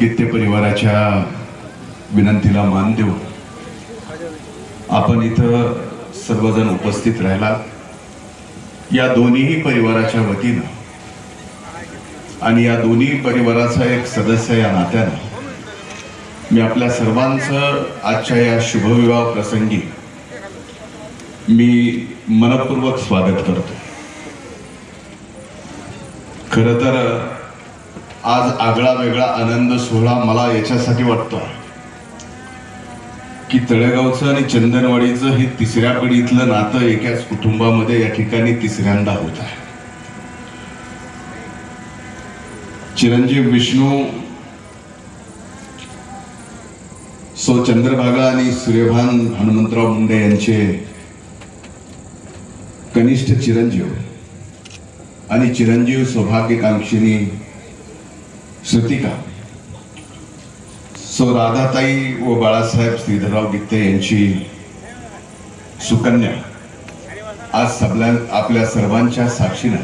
गीत्य परिवाराच्या विनंतीला मान देऊ आपण इथं सर्वजण उपस्थित राहिला या दोन्हीही परिवाराच्या वतीनं आणि या दोन्ही परिवाराचा एक सदस्य या नात्यानं मी आपल्या सर्वांचं आजच्या या शुभविवाह प्रसंगी मी मनपूर्वक स्वागत करतो. खर तर आज आगळा वेगळा आनंद सोहळा मला याच्यासाठी वाटतो की तळेगावचं आणि चंदनवाडीचं हे तिसऱ्या पिढीतलं नातं एकाच कुटुंबामध्ये या ठिकाणी तिसऱ्यांदा होत आहे. चिरंजीव विष्णू सो चंद्रभागा आणि सूर्यभान हनुमंतराव मुंडे यांचे कनिष्ठ चिरंजीव. आणि चिरंजीव सौभाग्यकांक्षिणी श्रुतिका सो राधाताई व बाळासाहेब श्रीधरराव गित्ते यांची सुकन्या आज सबल्या आपल्या सर्वांच्या साक्षीनं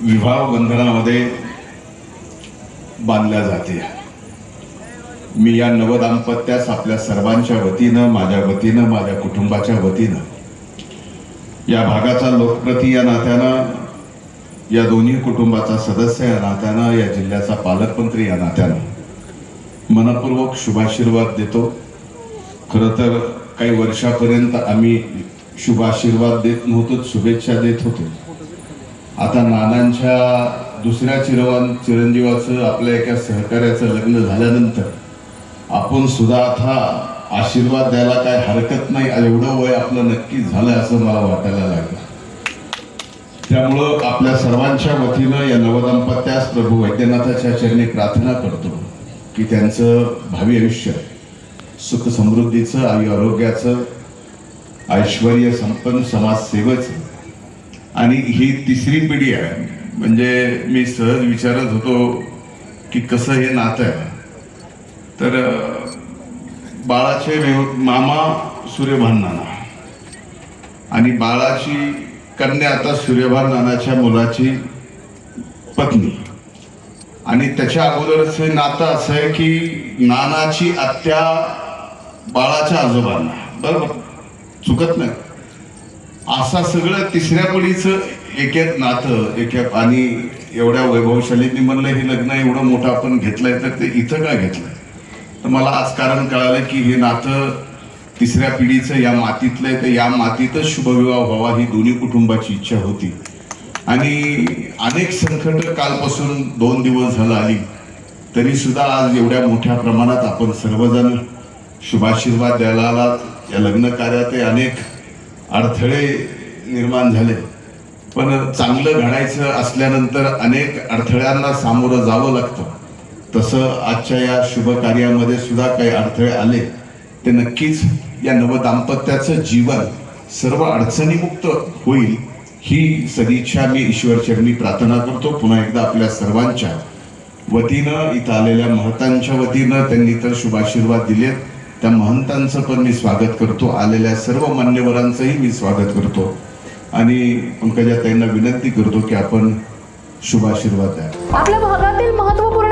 विवाह बंधनामध्ये बांधल्या जाते. मी या नवदाम्पत्यास आपल्या सर्वांच्या वतीनं माझ्या वतीनं माझ्या कुटुंबाच्या वतीनं या भागाचा लोकप्रती या नात्यानं या दोन्ही कुटुंबाचा सदस्य या नात्यानं या जिल्ह्याचा पालकमंत्री या नात्यानं. मनपूर्वक शुभाशीर्वाद देतो. खरं तर काही वर्षापर्यंत आम्ही शुभाशीर्वाद देत नव्हतो शुभेच्छा देत होतो. आता नानांच्या दुसऱ्या चिरवान चिरंजीवाचं आपल्या एका सहकार्याचं लग्न झाल्यानंतर आपण सुद्धा आता आशीर्वाद द्यायला काय हरकत नाही एवढं वय आपलं नक्कीच झालं असं मला वाटायला लागलं. त्यामुळं आपल्या सर्वांच्या वतीनं या नवदंपत्यास प्रभू वैद्यनाथाच्या चरणी प्रार्थना करतो की त्यांचं भावी आयुष्य सुख समृद्धीचं आयु आरोग्याचं ऐश्वर संपन्न समाजसेवेचं आणि ही तिसरी पिढी आहे. म्हणजे मी सहज विचारत होतो की कसं हे नातं आहे. तर बाळाचे मेव- मामा सूर्यभान नाना. आणि बाळाची कन्या आता सूर्यभान नानाच्या मुलाची पत्नी. आणि त्याच्या अगोदरच हे नातं असं आहे की नानाची आत्या बाळाच्या आजोबांना बरोबर? चुकत नाही. असा सगळं तिसऱ्या पिढीचं एक एक नातं एक एक आणि एवढ्या वैभवशालींनी म्हणलं हे लग्न एवढं मोठं आपण घेतलंय तर ते इथं का घेतलंय? तर मला आज कारण कळालं की हे नातं तिसऱ्या पिढीचं या मातीतलं आहे तर या मातीतच शुभविवाह व्हावा ही दोन्ही कुटुंबाची इच्छा होती. आणि अनेक संकट कालपासून दोन दिवस झालं आली तरी सुद्धा आज एवढ्या मोठ्या प्रमाणात आपण सर्वजण शुभाशीर्वाद द्यायला आलात. या लग्न कार्यात हे अनेक अडथळे निर्माण झाले. पण चांगलं घडायचं असल्यानंतर अनेक अडथळ्यांना सामोरं जावं लागतं. तसं आजच्या या शुभ कार्यामध्ये सुद्धा काही अडथळे आले ते नक्कीच या नवदाम्पत्याचं जीवन सर्व अडचणीमुक्त होईल ही सदिच्छा मी ईश्वरचरणी प्रार्थना करतो. पुन्हा एकदा आपल्या सर्वांच्या वतीनं इथं आलेल्या महतांच्या वतीनं त्यांनी तर शुभाशीर्वाद दिलेत. त्या महंतांचं पण मी स्वागत करतो. आलेल्या सर्व मान्यवरांचंही मी स्वागत करतो. आणि पंकजाताईंना विनंती करतो की आपण शुभाशीर्वाद द्या आपल्या भागातील महत्त्वपूर्ण